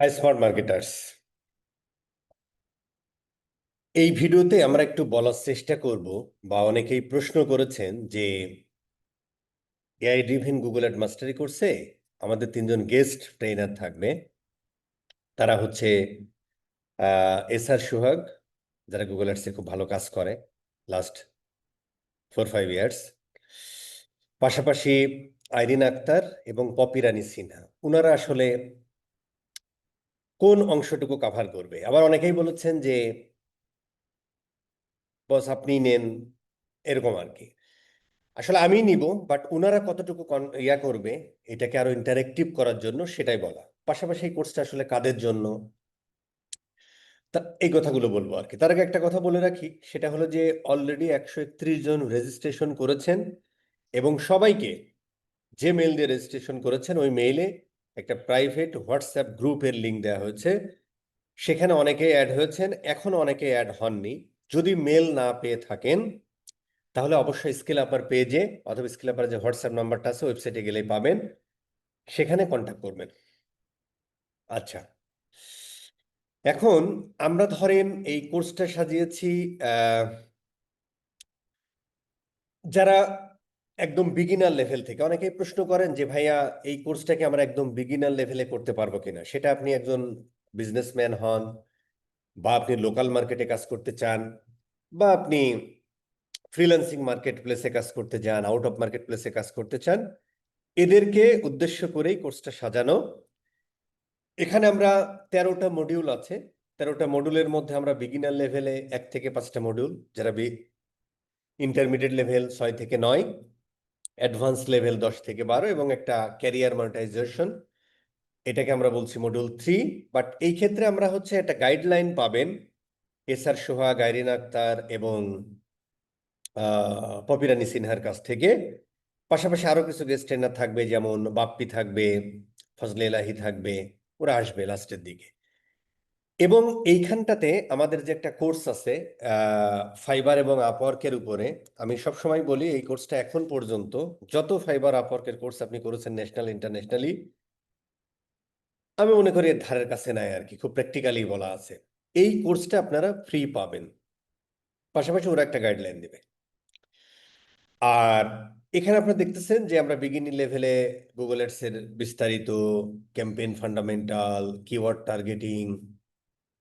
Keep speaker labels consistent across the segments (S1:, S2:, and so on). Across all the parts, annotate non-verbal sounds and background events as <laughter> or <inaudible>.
S1: High smart marketers এই ভিডিওতে আমরা একটু বলার চেষ্টা করব বা অনেকেই প্রশ্ন করেছেন যে এআই ড্রিভেন গুগল অ্যাড মাস্টারি করছে, আমাদের তিনজন গেস্ট ট্রেনার থাকবে। তারা হচ্ছে এস আর সুহাগ, যারা গুগল অ্যাডসে খুব ভালো কাজ করে লাস্ট ফোর ফাইভ ইয়ার্স পাশাপাশি আইরিন আক্তার এবং পপি রানী সিনহা। ওনারা আসলে কোন অংশটুকু কাভার করবে? আবার অনেকেই বলেছেন যে, বস, আপনি নেন। এরকম আর কি আসলে আমি নিব বাট ওনারা কতটুকু ইয়া করবে, এটাকে আরও ইন্টারেক্টিভ করার জন্য সেটাই বলা। পাশাপাশি এই কোর্সটা আসলে কাদের জন্য? তা, এই কথাগুলো বলব আর কি তার আগে একটা কথা বলে রাখি, সেটা হলো যে অলরেডি একশো একত্রিশ জন রেজিস্ট্রেশন করেছেন এবং সবাইকে যে মেল দিয়ে রেজিস্ট্রেশন করেছেন, ওই মেইলে একটা প্রাইভেট হোয়াটসঅ্যাপ গ্রুপের লিঙ্ক দেওয়া হয়েছে। সেখানে অনেকে অ্যাড হয়েছেন, এখনও অনেকে অ্যাড হননি। যদি মেল না পেয়ে থাকেন, তাহলে অবশ্যই স্কিল আপার পেজে অথবা স্কিল আপার যে হোয়াটসঅ্যাপ নাম্বারটা আছে ওয়েবসাইটে গেলেই পাবেন। সেখানে কন্ট্যাক্ট করবেন। আচ্ছা। এখন আমরা ধরেন এই কোর্সটা সাজিয়েছি যারা একদম বিগিনার লেভেল থেকে। অনেকেই প্রশ্ন করেন যে, ভাইয়া, এই কোর্সটাকে আমরা একদম বিগিনার লেভেলে করতে পারব কিনা? সেটা আপনি একজন বিজনেসম্যান হন, বা আপনি লোকাল মার্কেটে কাজ করতে চান, বা আপনি ফ্রিল্যান্সিং মার্কেট প্লেসে কাজ করতে চান আউট অফ মার্কেট প্লেসে কাজ করতে চান, এদেরকে উদ্দেশ্য করেই কোর্সটা সাজানো। এখানে আমরা তেরোটা মডিউল আছে। তেরোটা মডিউলের মধ্যে আমরা বিগিনার লেভেলে এক থেকে পাঁচটা মডিউল যারা ইন্টারমিডিয়েট লেভেল ছয় থেকে নয়। অ্যাডভান্স লেভেল দশ থেকে বারো এবং একটা ক্যারিয়ার মনিটাইজেশন, এটাকে আমরা বলছি মডিউল থ্রি বাট এই ক্ষেত্রে আমরা হচ্ছে একটা গাইডলাইন পাবেন, এস আর সোহা আইরিন আক্তার এবং পপিরানি সিনহার কাছ থেকে। পাশাপাশি আরও কিছু গেস্ট ট্রেনার থাকবে, যেমন বাপ্পি থাকবে, ফজলে এলাহি থাকবে, ওরা আসবে লাস্টের দিকে। এবং এইখানটাতে আমাদের যে একটা কোর্স আছে ফাইবার এবং আপওয়ার্কের উপরে, আমি সব সময় বলি এই কোর্সটা এখন পর্যন্ত যত ফাইবার আপওয়ার্কের কোর্স আপনি করেছেন ন্যাশনাল ইন্টারন্যাশনালি আমি মনে করি এর ধারের কাছে নাই আর কি, খুব প্র্যাকটিক্যালি বলা আছে। এই কোর্সটা আপনারা ফ্রি পাবেন। পাশাপাশি ওরা একটা গাইডলাইন দেবে। আর এখানে আপনারা দেখতেছেন যে আমরা বিগিনিং লেভেলে গুগল অ্যাডস এর বিস্তারিত campaign fundamental keyword targeting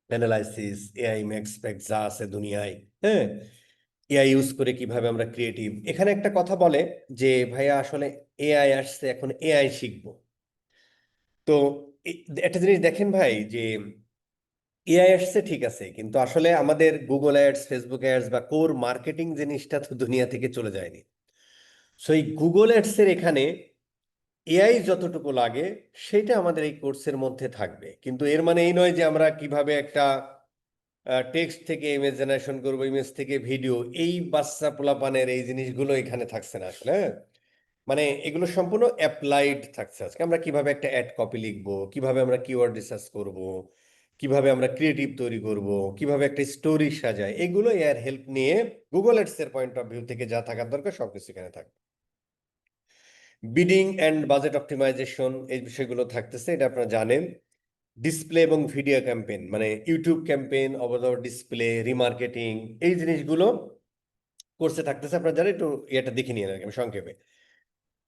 S1: analysis AI max pax যা আছে দুনিয়ায় হ্যাঁ? এআই ইউজ করে কীভাবে আমরা ক্রিয়েটিভ এখানে একটা কথা বলে যে, ভাইয়া, আসলে এআই আসছে, এখন এআই শিখব। তো একটা জিনিস দেখেন ভাই যে এআই আসছে, ঠিক আছে, কিন্তু আসলে আমাদের গুগল অ্যাডস ফেসবুক অ্যাডস বা কোর মার্কেটিং জিনিসটা তো দুনিয়া থেকে চলে যায়নি। সো এই গুগল অ্যাডস এর এখানে এআই যতটুকু লাগে, সেটা আমাদের এই কোর্সের মধ্যে থাকবে। কিন্তু এর মানে এই নয় যে আমরা কীভাবে একটা টেক্সট থেকে ইমেজ জেনারেশন করব ইমেজ থেকে ভিডিও এই বাচ্চা পোলাপানের এই জিনিসগুলো এখানে থাকছে না আসলে হ্যাঁ? মানে এগুলো সম্পূর্ণ অ্যাপ্লাইড থাকছে আজকে। আমরা কীভাবে একটা অ্যাড কপি লিখব, কীভাবে আমরা কিওয়ার্ড রিসার্চ করব, কীভাবে আমরা ক্রিয়েটিভ তৈরি করব, কীভাবে একটা স্টোরি সাজাই, এগুলো এর হেল্প নিয়ে গুগল অ্যাডস এর পয়েন্ট অফ ভিউ থেকে যা থাকার দরকার, সবকিছু এখানে থাকবে। বিডিং অ্যান্ড বাজেট অপটিমাইজেশন এই বিষয়গুলো থাকতেছে, এটা আপনারা জানেন। ডিসপ্লে এবং ভিডিও ক্যাম্পেইন মানে ইউটিউব ক্যাম্পেইন অবদার ডিসপ্লে রিমার্কেটিং এই জিনিসগুলো কোর্সে থাকতেছে। আপনারা জানেন একটু এটা দেখে নিয়ে আমি সংক্ষেপে।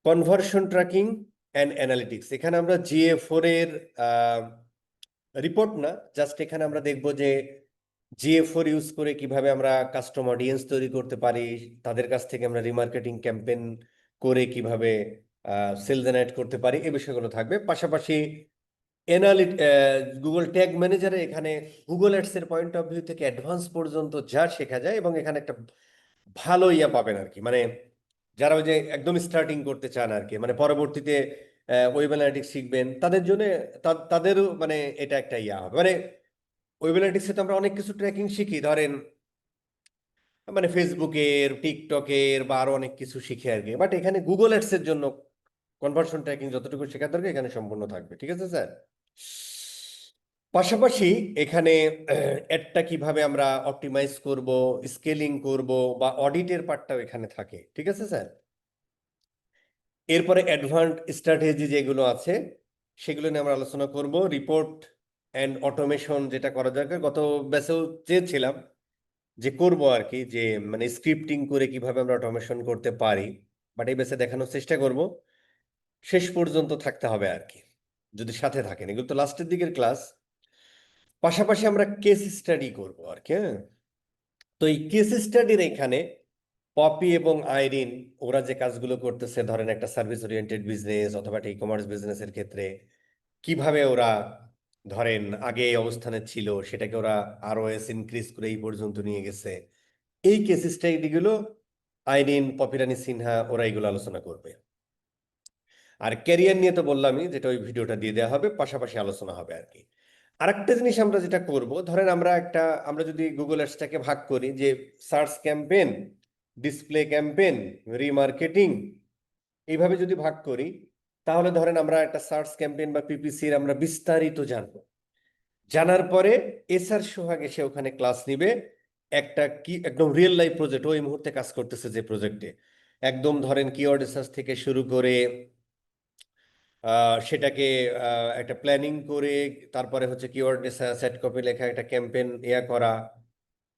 S1: কনভার্সন ট্র্যাকিং অ্যান্ড অ্যানালিটিক্স এখানে আমরা জিএ ফোর এর রিপোর্ট না জাস্ট এখানে আমরা দেখব যে জিএ ফোর ইউজ করে কীভাবে আমরা কাস্টম অডিয়েন্স তৈরি করতে পারি, তাদের কাছ থেকে আমরা রিমার্কেটিং ক্যাম্পেইন করে কীভাবে সেল জেনারেট করতে পারি এই বিষয়গুলো থাকবে। পাশাপাশি এনালিট গুগল ট্যাগ ম্যানেজারে এখানে গুগল অ্যাডস এর পয়েন্ট অফ ভিউ থেকে অ্যাডভান্স পর্যন্ত যা শেখা যায় এবং এখানে একটা ভালো ইয়া পাবেন আর কি। মানে যারা ওই যে একদম স্টার্টিং করতে চান আর কি মানে পরবর্তীতে ওয়েব অ্যানালিটিক্স শিখবেন, তাদের জন্য তাদেরও মানে এটা একটা ইয়া হবে। মানে ওয়েব অ্যানালিটিক্সে তো আমরা অনেক কিছু ট্র্যাকিং শিখি। ধরেন মানে ফেসবুকের টিকটকের বা আরও অনেক কিছু শিখে আর কি। বাট এখানে গুগল অ্যাডস এর জন্য কনভার্সন ট্র্যাকিং যতটুকু শেখার দরকার, এখানে সম্পূর্ণ থাকবে। ঠিক আছে, স্যার? পাশাপাশি এখানে <clears throat> অ্যাডটা কীভাবে আমরা অপটিমাইজ করব স্কেলিং করব বা অডিটের পার্টটাও এখানে থাকে। ঠিক আছে, স্যার? এরপরে অ্যাডভান্স স্ট্র্যাটেজি যেগুলো আছে, সেগুলো নিয়ে আমরা আলোচনা করব। রিপোর্ট অ্যান্ড অটোমেশন যেটা করা দরকার। গত ব্যাচেও চেয়েছিলাম যে করব আর কি যে মানে স্ক্রিপ্টিং করে কীভাবে আমরা অটোমেশন করতে পারি বাট এই ব্যাচে দেখানোর চেষ্টা করব। শেষ পর্যন্ত থাকতে হবে আর কি যদি সাথে থাকেন। এগুলো তো লাস্টের দিকের ক্লাস পাশাপাশি আমরা কেস স্টাডি করব আর কি তো এই কেস স্টাডির এখানে পপি এবং আইরিন ওরা যে কাজগুলো করতেছে, ধরেন একটা সার্ভিস ওরিয়েন্টেড বিজনেস অথবা একটা ই কমার্স বিজনেসের ক্ষেত্রে, কীভাবে ওরা ধরেন, আগে এই অবস্থানে ছিল, সেটাকে ওরা আরও এস ইনক্রিজ করে এই পর্যন্ত নিয়ে গেছে। এই কেস স্টাডিগুলো আইরিন পপিরানি, সিনহা, ওরা এগুলো আলোচনা করবে। আর ক্যারিয়ার নিয়ে তো বললামই, যেটা ওই ভিডিওটা দিয়ে দেওয়া হবে, পাশাপাশি আলোচনা হবে আর কি। আরেকটা জিনিস আমরা যেটা করব, ধরেন আমরা একটা, আমরা যদি গুগল অ্যাডসটাকে ভাগ করি, যে search campaign display campaign remarketing এইভাবে যদি ভাগ করি তাহলে ধরেন আমরা একটা সার্চ ক্যাম্পেইন বা পিপিসির আমরা বিস্তারিত জানব। জানার পরে এসআর সোহাগ এসে ওখানে ক্লাস নিবে। একটা কি, একদম রিয়েল লাইফ প্রজেক্ট ওই মুহূর্তে কাজ করতেছে যে প্রজেক্টে একদম ধরেন কিওয়ার্ড রিসার্চ থেকে শুরু করে সেটাকে একটা প্ল্যানিং করে, তারপরে হচ্ছে কিওয়ার্ড রিসার্চ সেট কপি লেখা, একটা ক্যাম্পেইন ইয়া করা।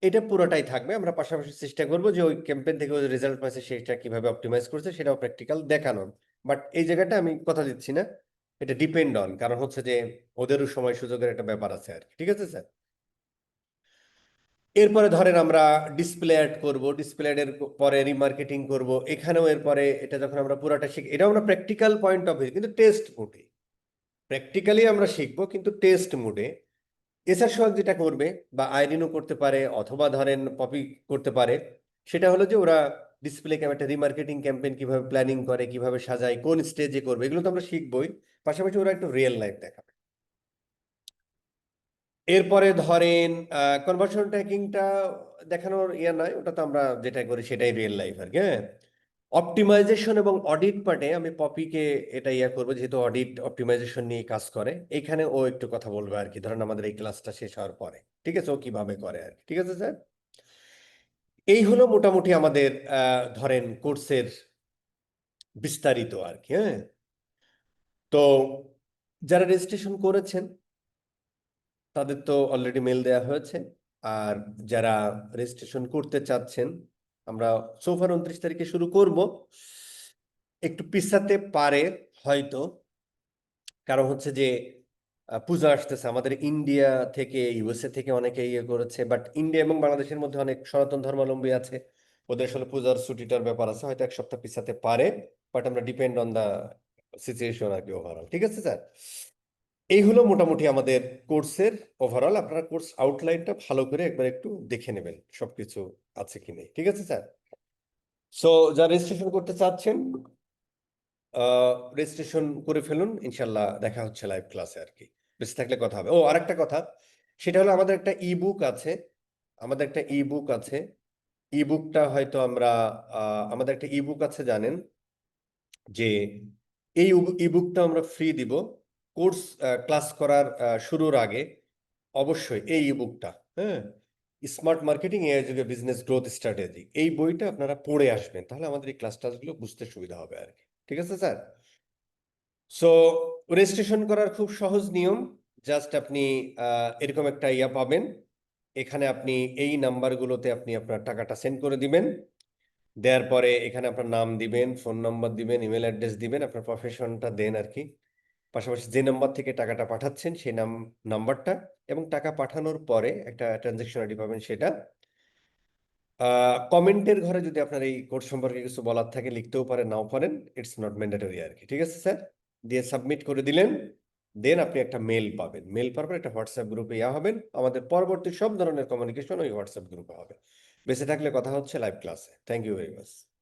S1: এটা পুরোটাই থাকবে। আমরা পাশাপাশি চেষ্টা করব যে ওই ক্যাম্পেইন থেকে রেজাল্ট পাইছে, সেটা কীভাবে অপটিমাইজ করছে, সেটাও প্র্যাকটিক্যাল দেখানোর। বাট এই জায়গাটা আমি কথা দিচ্ছি না। এটা ডিপেন্ড অন কারণ হচ্ছে যে ওদেরও সময় সুযোগের একটা ব্যাপার আছে আর ঠিক আছে, স্যার? এরপরে ধরেন আমরা ডিসপ্লে অ্যাড করব ডিসপ্লে অ্যাডের পরে রিমার্কেটিং করব। এখানেও এরপরে এটা যখন আমরা পুরাটা শিখি, এটাও আমরা প্র্যাকটিক্যাল পয়েন্ট অফ ভিউ কিন্তু টেস্ট মোডে প্র্যাকটিক্যালি আমরা শিখব, কিন্তু টেস্ট মোডে এসআর সোহাগ যেটা করবে, বা আইরিনও করতে পারে, অথবা ধরেন পপি করতে পারে, সেটা হলো যে ওরা ডিসপ্লে একটা রিমার্কেটিং ক্যাম্পেইন কীভাবে প্ল্যানিং করে, কীভাবে সাজায়, কোন স্টেজে করবে, এগুলো তো আমরা শিখবই। পাশাপাশি ওরা একটু রিয়েল লাইফ দেখাবে। এরপরে ধরেন কনভার্সন ট্র্যাকিংটা দেখানোর ইয়ে নয় ওটা তো আমরা যেটা করি সেটাই রিয়েল লাইফ আর কি হ্যাঁ? অপটিমাইজেশন এবং অডিট পার্টে আমি পপিকে এটা ইয়া করব, যেহেতু অডিট অপটিমাইজেশন নিয়ে কাজ করে, এখানে ও একটু কথা বলবে আর কি, ধরেন আমাদের এই ক্লাসটা শেষ হওয়ার পরে। ঠিক আছে? ও কীভাবে করে আর কি, ঠিক আছে, স্যার? এই হলো মোটামুটি আমাদের ধরেন কোর্সের বিস্তারিত আর কি হ্যাঁ? তো যারা রেজিস্ট্রেশন করেছেন, তাদের তো অলরেডি মেল দেওয়া হয়েছে। আর যারা রেজিস্ট্রেশন করতে চাচ্ছেন, আমরা সোফার উনত্রিশ তারিখে শুরু করব। একটু পিছাতে পারে হয়তো। কারণ হচ্ছে যে পূজা আসতেছে। আমাদের ইন্ডিয়া থেকে ইউএসএ থেকে অনেকে ইয়ে করেছে বাট ইন্ডিয়া এবং বাংলাদেশের মধ্যে অনেক সনাতন ধর্মাবলম্বী আছে। ওদের আসলে পূজার ছুটিটার ব্যাপার আছে, হয়তো এক সপ্তাহ পিছাতে পারে বাট আমরা ডিপেন্ড অন দা সিচুয়েশন আর কি ওভারঅল ঠিক আছে স্যার? এই হলো মোটামুটি আমাদের কোর্সের ওভারঅল আপনারা কোর্স আউটলাইনটা ভালো করে একবার একটু দেখে নেবেন, সবকিছু আছে কি নেই। ঠিক আছে স্যার? সো যারা রেজিস্ট্রেশন করতে চাচ্ছেন রেজিস্ট্রেশন করে ফেলুন, ইনশাল্লাহ দেখা হচ্ছে লাইভ ক্লাসে আর কি। বেঁচে থাকলে কথা হবে। ও, আরেকটা কথা, সেটা হলো আমাদের একটা ই বুক আছে, আমাদের একটা ই বুক আছে। ই বুকটা হয়তো আমরা আমাদের একটা ই বুক আছে, জানেন? যে এই ই বুকটা আমরা ফ্রি দিব কোর্স ক্লাস করার শুরুর আগে। অবশ্যই, এই ই বুকটা হ্যাঁ স্মার্ট মার্কেটিং যুগে বিজনেস গ্রোথ স্ট্র্যাটেজি এই বইটা আপনারা পড়ে আসবেন, তাহলে আমাদের এই ক্লাস টাসগুলো বুঝতে সুবিধা হবে আর কি ঠিক আছে, স্যার? সো রেজিস্ট্রেশন করার খুব সহজ নিয়ম জাস্ট আপনি এরকম একটা ইয়া পাবেন। এখানে আপনি এই নাম্বারগুলোতে আপনি আপনার টাকাটা সেন্ড করে দিবেন। দেওয়ার পরে এখানে আপনার নাম দিবেন ফোন নাম্বার দিবেন ইমেল অ্যাড্রেস দিবেন, আপনার প্রফেশনটা দেন আর কি। পাশাপাশি যে নাম্বার থেকে টাকাটা পাঠাচ্ছেন, সেই নাম, নাম্বারটা এবং টাকা পাঠানোর পরে একটা ট্রানজেকশন আইডি পাবেন সেটা। কমেন্টের ঘরে যদি আপনার এই কোর্স সম্পর্কে কিছু বলার থাকে, লিখতেও পারেন, নাও পারেন ইটস নট ম্যান্ডেটরি আর কি। ঠিক আছে, স্যার? দিয়ে সাবমিট করে দিলেন দেন আপনি একটা মেল পাবেন। মেল পাওয়ার পর একটা হোয়াটসঅ্যাপ গ্রুপে ইয়া হবেন। আমাদের পরবর্তী সব ধরনের কমিউনিকেশন ওই হোয়াটসঅ্যাপ গ্রুপে হবে। বেঁচে থাকলে কথা হচ্ছে লাইভ ক্লাসে থ্যাংক ইউ ভেরি মাচ